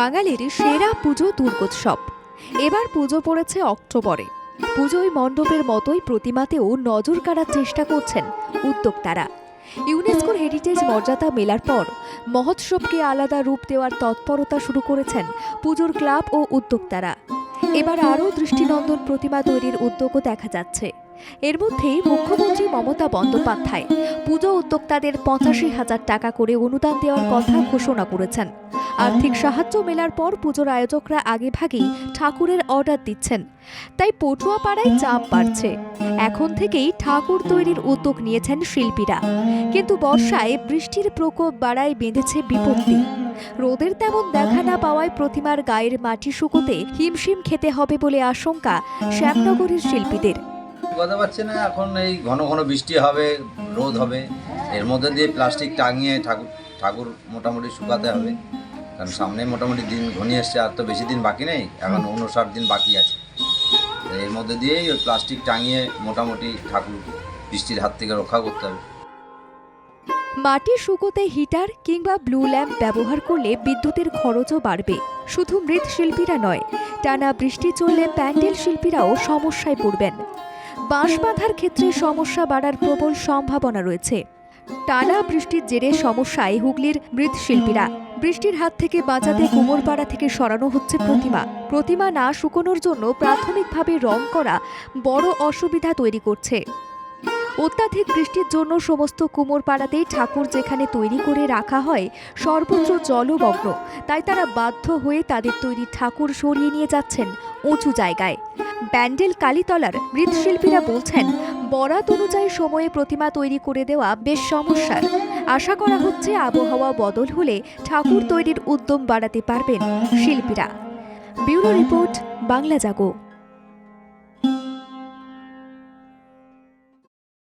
বাঙালির সেরা পুজো দুর্গোৎসব। এবার পুজো পড়েছে অক্টোবরে। পুজোয় মণ্ডপের মতোই প্রতিমাতেও নজর কাড়ার চেষ্টা করছেন উদ্যোক্তারা। ইউনেস্কোর হেরিটেজ মর্যাদা মেলার পর মহোৎসবকে আলাদা রূপ দেওয়ার তৎপরতা শুরু করেছেন পুজোর ক্লাব ও উদ্যোক্তারা। এবার আরও দৃষ্টিনন্দন প্রতিমা তৈরির উদ্যোগও দেখা যাচ্ছে। এর মধ্যেই মুখ্যমন্ত্রী মমতা বন্দ্যোপাধ্যায় পুজো উদ্যোক্তাদের পঁচাশি হাজার টাকা করে অনুদান দেওয়ার কথা ঘোষণা করেছেন। আর্থিক সাহায্য মেলার পর পুজোর আয়োজকরা আগেভাগেই ঠাকুরের অর্ডার দিচ্ছেন। তাই পটুয়াপাড়ায় চাপ বাড়ছে। এখন থেকেই ঠাকুর তৈরির উদ্যোগ নিয়েছেন শিল্পীরা। কিন্তু বর্ষায় বৃষ্টির প্রকোপ বাড়ায় বেঁধেছে বিপত্তি। রোদের তেমন দেখা না পাওয়ায় প্রতিমার গায়ের মাটি শুকোতে হিমশিম খেতে হবে বলে আশঙ্কা শ্যামনগরের শিল্পীদের। কথা পাচ্ছি না এখন এই ঘন ঘন বৃষ্টি হবে রোদ হবে। এর মধ্যে দিয়ে প্লাস্টিক টাঙিয়ে ঠাকুর ঠাকুর মোটামুটি শুকাতে হবে। কারণ সামনে মোটামুটি দিন ঘনিয়ে এসছে, আর তো বেশি দিন বাকি নেই। এখন উনষাট দিন বাকি আছে। এর মধ্যে দিয়েই ওই প্লাস্টিক টাঙিয়ে মোটামুটি ঠাকুর বৃষ্টির হাত থেকে রক্ষা করতে হবে। মাটি শুকোতে হিটার কিংবা ব্লু ল্যাম্প ব্যবহার করলে বিদ্যুতের খরচও বাড়বে। শুধু মৃৎশিল্পীরা নয়, টানা বৃষ্টি চললে প্যান্ডেল শিল্পীরাও সমস্যায় পড়বেন। বাঁশ বাঁধার ক্ষেত্রে সমস্যা বাড়ার প্রবল সম্ভাবনা রয়েছে। টানা বৃষ্টির জেরে সমস্যায় হুগলির মৃৎশিল্পীরা বৃষ্টির হাত থেকে বাঁচাতে কুমোরপাড়া থেকে সরানো হচ্ছে প্রতিমা। প্রতিমা না শুকোনোর জন্য প্রাথমিকভাবে রং করা বড় অসুবিধা তৈরি করছে। অত্যাধিক বৃষ্টির জন্য সমস্ত কুমোরপাড়াতেই ঠাকুর যেখানে তৈরি করে রাখা হয়, সর্বোচ্চ জলমগ্ন। তাই তারা বাধ্য হয়ে তাদের তৈরি ঠাকুর সরিয়ে নিয়ে যাচ্ছেন উঁচু জায়গায়। ব্যান্ডেল কালীতলার মৃৎশিল্পীরা বলছেন বরাত অনুযায়ী সময়ে প্রতিমা তৈরি করে দেওয়া বেশ সমস্যার। আশা করা হচ্ছে আবহাওয়া বদল হলে ঠাকুর তৈরির উদ্যম বাড়াতে পারবেন শিল্পীরা। ব্যুরো রিপোর্ট, বাংলা জাগো।